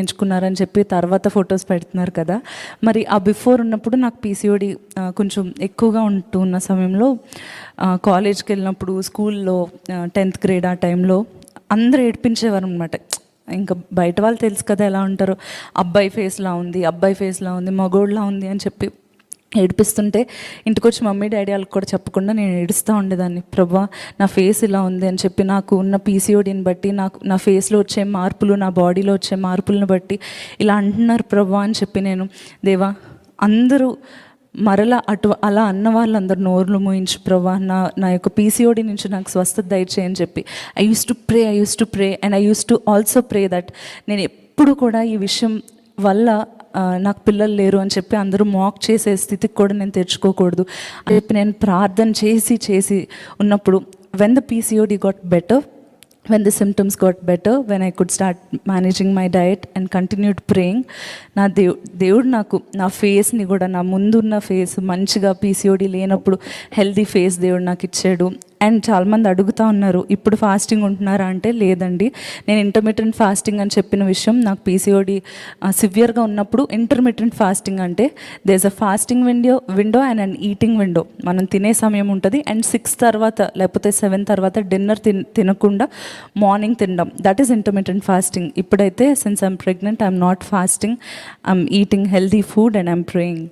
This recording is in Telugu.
ఎంచుకున్నారని చెప్పి తర్వాత ఫొటోస్ పెడుతున్నారు కదా. మరి ఆ బిఫోర్ ఉన్నప్పుడు నాకు పీసీఓడి కొంచెం ఎక్కువగా ఉంటూ ఉన్న సమయంలో కాలేజ్కి వెళ్ళినప్పుడు స్కూల్లో టెన్త్ గ్రేడ్ ఆ టైంలో అందరూ ఏడిపించేవారు అనమాట ఇంకా బయట వాళ్ళు తెలుసు కదా ఎలా ఉంటారో. అబ్బాయి ఫేస్లా ఉంది అబ్బాయి ఫేస్లా ఉంది మగోడ్లా ఉంది అని చెప్పి ఏడిపిస్తుంటే ఇంటికి వచ్చి మమ్మీ డాడీ వాళ్ళకి కూడా చెప్పకుండా నేను ఏడుస్తూ ఉండేదాన్ని. ప్రభా నా ఫేస్ ఇలా ఉంది అని చెప్పి నాకు ఉన్న పీసీఓడిని బట్టి నాకు నా ఫేస్లో వచ్చే మార్పులు నా బాడీలో వచ్చే మార్పులను బట్టి ఇలా అంటున్నారు ప్రభా అని చెప్పి నేను దేవా అందరూ మరలా అటు అలా అన్న వాళ్ళందరూ నోర్లు మూయించు ప్రభా నా నా యొక్క పీసీఓడి నుంచి నాకు స్వస్థత దయచేయని చెప్పి. I use to pray I use to pray and I use to also pray that నేను ఎప్పుడు కూడా ఈ విషయం వల్ల నాకు పిల్లలు లేరు అని చెప్పి అందరూ మాక్ చేసే స్థితికి కూడా నేను తెచ్చుకోకూడదు. అని చెప్పి నేను ప్రార్థన చేసి చేసి ఉన్నప్పుడు when the PCOD got better when the symptoms got better when I could start managing my diet and continued praying నా దేవు దేవుడు నాకు నా ఫేస్ని కూడా నా ముందున్న ఫేస్ మంచిగా పీసీఓడి లేనప్పుడు హెల్దీ ఫేస్ దేవుడు నాకు ఇచ్చాడు. అండ్ చాలామంది అడుగుతూ ఉన్నారు ఇప్పుడు ఫాస్టింగ్ ఉంటున్నారా? అంటే లేదండి. నేను ఇంటర్మీడియట్ ఫాస్టింగ్ అని చెప్పిన విషయం నాకు పీసీఓడి సివియర్గా ఉన్నప్పుడు ఇంటర్మీడియట్ ఫాస్టింగ్ అంటే does a fasting window window and and eating window మనం తినే సమయం ఉంటుంది. అండ్ సిక్స్ తర్వాత లేకపోతే సెవెన్ తర్వాత డిన్నర్ తిన్ తినకుండా మార్నింగ్ తినడం. దట్ ఈస్ ఇంటర్మీడియట్ ఫాస్టింగ్ ఇప్పుడైతే since I'm pregnant I'm not fasting I'm eating healthy food and I'm praying